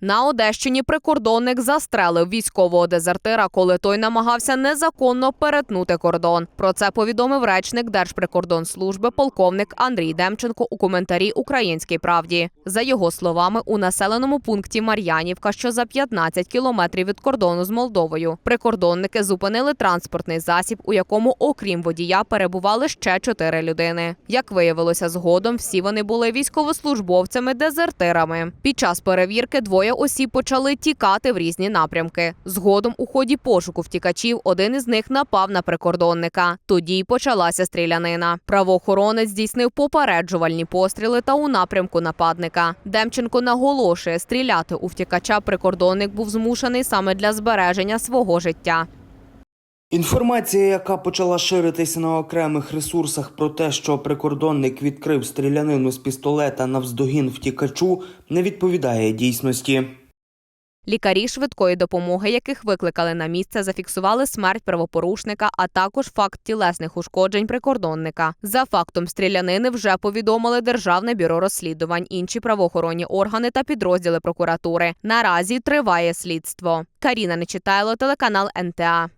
На Одещині прикордонник застрелив військового дезертира, коли той намагався незаконно перетнути кордон. Про це повідомив речник Держприкордонслужби полковник Андрій Демченко у коментарі Українській правді. За його словами, у населеному пункті Мар'янівка, що за 15 кілометрів від кордону з Молдовою, прикордонники зупинили транспортний засіб, у якому, окрім водія, перебували ще чотири людини. Як виявилося згодом, всі вони були військовослужбовцями-дезертирами. Під час перевірки двоє осіб почали тікати в різні напрямки. Згодом у ході пошуку втікачів один із них напав на прикордонника. Тоді й почалася стрілянина. Правоохоронець здійснив попереджувальні постріли та у напрямку нападника. Демченко наголошує, стріляти у втікача прикордонник був змушений саме для збереження свого життя. Інформація, яка почала ширитися на окремих ресурсах про те, що прикордонник відкрив стрілянину з пістолета навздогін втікачу, не відповідає дійсності. Лікарі швидкої допомоги, яких викликали на місце, зафіксували смерть правопорушника, а також факт тілесних ушкоджень прикордонника. За фактом стрілянини вже повідомили Державне бюро розслідувань, інші правоохоронні органи та підрозділи прокуратури. Наразі триває слідство. Каріна Нечитайло, телеканал НТА.